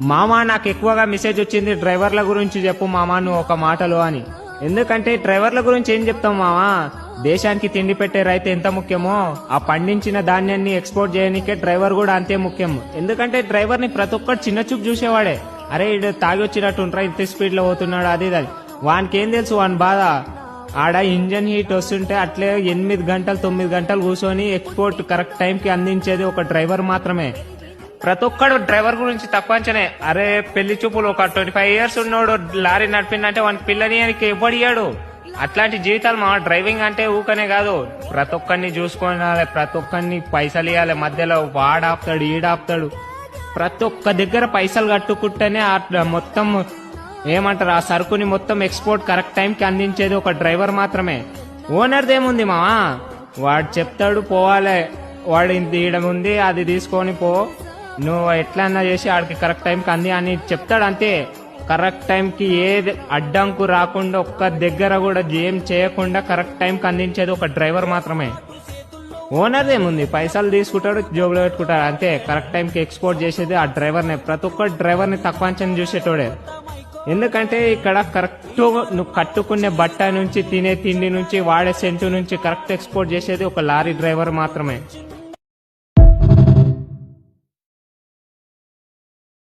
మామా నాకు ఎక్కువగా మెసేజ్ వచ్చింది డ్రైవర్ల గురించి చెప్పు మామా నువ్వు ఒక మాటలో అని. ఎందుకంటే డ్రైవర్ల గురించి ఏం చెప్తాం మామా? దేశానికి తిండి పెట్టే రైతు ఎంత ముఖ్యమో ఆ పండించిన ధాన్యాన్ని ఎక్స్పోర్ట్ చేయడానికే డ్రైవర్ కూడా అంతే ముఖ్యం. ఎందుకంటే డ్రైవర్ని ప్రతి ఒక్కరు చిన్న చూపు చూసేవాడే. అరే ఇడు తాగి వచ్చినట్టు ఇంత స్పీడ్లో పోతున్నాడు అది ఇది వానికి ఏం తెలుసు వాని బాధ? ఆడ ఇంజన్ హీట్ వస్తుంటే అట్లే ఎనిమిది గంటలు తొమ్మిది గంటలు కూర్చొని ఎక్స్పోర్ట్ కరెక్ట్ టైంకి అందించేది ఒక డ్రైవర్ మాత్రమే. ప్రతి ఒక్కడు డ్రైవర్ గురించి తక్కువ అంచనే. అరే పెళ్ళి చూపులు ఒక ట్వంటీ ఫైవ్ ఇయర్స్ ఉన్నాడు లారీ నడిపిందంటే వాని పిల్లని ఎవడియాడు అట్లాంటి జీవితాలు మా డ్రైవింగ్ అంటే ఊకనే కాదు. ప్రతి ఒక్కరిని చూసుకోవాలి ప్రతి ఒక్కరిని పైసలు ఇవ్వాలి మధ్యలో వాడాపుతాడు ఈడాపుతాడు. ప్రతి ఒక్క దగ్గర పైసలు కట్టుకుంటేనే మొత్తం ఏమంటారు? ఆ సరుకుని మొత్తం ఎక్స్పోర్ట్ కరెక్ట్ టైంకి అందించేది ఒక డ్రైవర్ మాత్రమే. ఓనర్ది ఏముంది మావా? వాడు చెప్తాడు పోవాలి. వాడు ఇంత తీయడం ఉంది అది తీసుకొని పో. నువ్వు ఎట్లన్నా చేసి ఆడికి కరెక్ట్ టైంకి అంది అని చెప్తాడు అంతే. కరెక్ట్ టైంకి ఏది అడ్డంకు రాకుండా ఒక్క దగ్గర కూడా ఏం చేయకుండా కరెక్ట్ టైంకి అందించేది ఒక డ్రైవర్ మాత్రమే. ఓనర్ ఏముంది? పైసలు తీసుకుంటాడు జోబులో పెట్టుకుంటాడు. అంతే కరెక్ట్ టైంకి ఎక్స్పోర్ట్ చేసేది ఆ డ్రైవర్నే ప్రతి ఒక్క డ్రైవర్ని తక్కువ అంచనా చూసేటోడే. ఎందుకంటే ఇక్కడ కరెక్ట్ నువ్వు కట్టుకునే బట్ట నుంచి తినే తిండి నుంచి వాడే సెంటు నుంచి కరెక్ట్ ఎక్స్పోర్ట్ చేసేది ఒక లారీ డ్రైవర్ మాత్రమే.